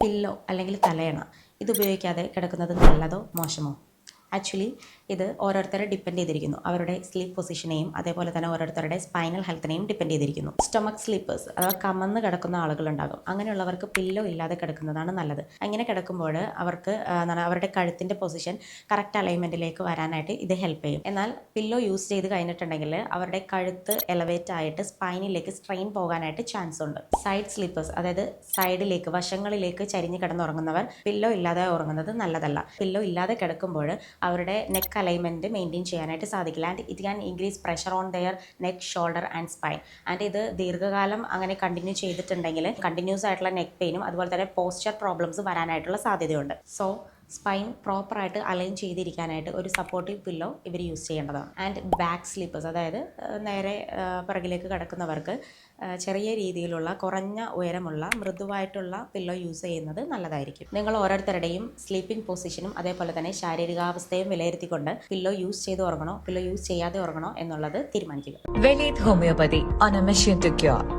Pillow അല്ലെങ്കിൽ തലയണ. ഇത് ഉപയോഗിക്കാതെ കിടക്കുന്നത് നല്ലതോ മോശമോ? ആക്ച്വലി ഇത് ഓരോരുത്തരെ ഡിപ്പെൻഡ് ചെയ്തിരിക്കുന്നു. അവരുടെ സ്ലീപ്പ് പൊസിഷനെയും അതേപോലെ തന്നെ ഓരോരുത്തരുടെ സ്പൈനൽ ഹെൽത്തിനെയും ഡിപ്പെൻഡ് ചെയ്തിരിക്കുന്നു. സ്റ്റൊമക് സ്ലീപ്പേഴ്സ് അഥവാ കമന്ന് കിടക്കുന്ന ആളുകളുണ്ടാകും. അങ്ങനെയുള്ളവർക്ക് പില്ലോ ഇല്ലാതെ കിടക്കുന്നതാണ് നല്ലത്. അങ്ങനെ കിടക്കുമ്പോൾ അവർക്ക് അവരുടെ കഴുത്തിന്റെ പൊസിഷൻ കറക്റ്റ് അലൈൻമെന്റിലേക്ക് വരാനായിട്ട് ഇത് ഹെൽപ്പ് ചെയ്യും. എന്നാൽ പില്ലോ യൂസ് ചെയ്ത് കഴിഞ്ഞിട്ടുണ്ടെങ്കിൽ അവരുടെ കഴുത്ത് എലവേറ്റ് ആയിട്ട് സ്പൈനിലേക്ക് സ്ട്രെയിൻ പോകാനായിട്ട് ചാൻസ് ഉണ്ട്. സൈഡ് സ്ലീപ്പേഴ്സ് അതായത് സൈഡിലേക്ക് വശങ്ങളിലേക്ക് ചരിഞ്ഞ് കിടന്നുറങ്ങുന്നവർ പില്ലോ ഇല്ലാതെ ഉറങ്ങുന്നത് നല്ലതല്ല. പില്ലോ ഇല്ലാതെ കിടക്കുമ്പോൾ അവരുടെ നെക്ക് അലൈൻമെന്റ് മെയിന്റെയിൻ ചെയ്യാനായിട്ട് സാധിക്കില്ല. And it can increase pressure on their neck shoulder and spine and ഇത് ദീർഘകാലം അങ്ങനെ കണ്ടിന്യൂ ചെയ്തിട്ടുണ്ടെങ്കിൽ കണ്ടിന്യൂസ് ആയിട്ടുള്ള നെക്ക് പെയിനും അതുപോലെ തന്നെ പോസ്ചർ പ്രോബ്ലംസ് വരാനായിട്ടുള്ള സാധ്യതയുണ്ട്. സോ സ്പൈൻ പ്രോപ്പറായിട്ട് അലൈൻ ചെയ്തിരിക്കാനായിട്ട് ഒരു സപ്പോർട്ടീവ് പില്ലോ ഇവർ യൂസ് ചെയ്യേണ്ടതാണ്. ആൻഡ് ബാക്ക് സ്ലീപ്പേഴ്സ് അതായത് നേരെ പുറകിലേക്ക് കിടക്കുന്നവർക്ക് ചെറിയ രീതിയിലുള്ള കുറഞ്ഞ ഉയരമുള്ള മൃദുവായിട്ടുള്ള പില്ലോ യൂസ് ചെയ്യുന്നത് നല്ലതായിരിക്കും. നിങ്ങൾ ഓരോരുത്തരുടെയും സ്ലീപ്പിംഗ് പൊസിഷനും അതേപോലെ തന്നെ ശാരീരികാവസ്ഥയും വിലയിരുത്തിക്കൊണ്ട് പില്ലോ യൂസ് ചെയ്ത് ഉറങ്ങണോ പില്ലോ യൂസ് ചെയ്യാതെ ഉറങ്ങണോ എന്നുള്ളത് തീരുമാനിക്കുക. Homeopathy on A to.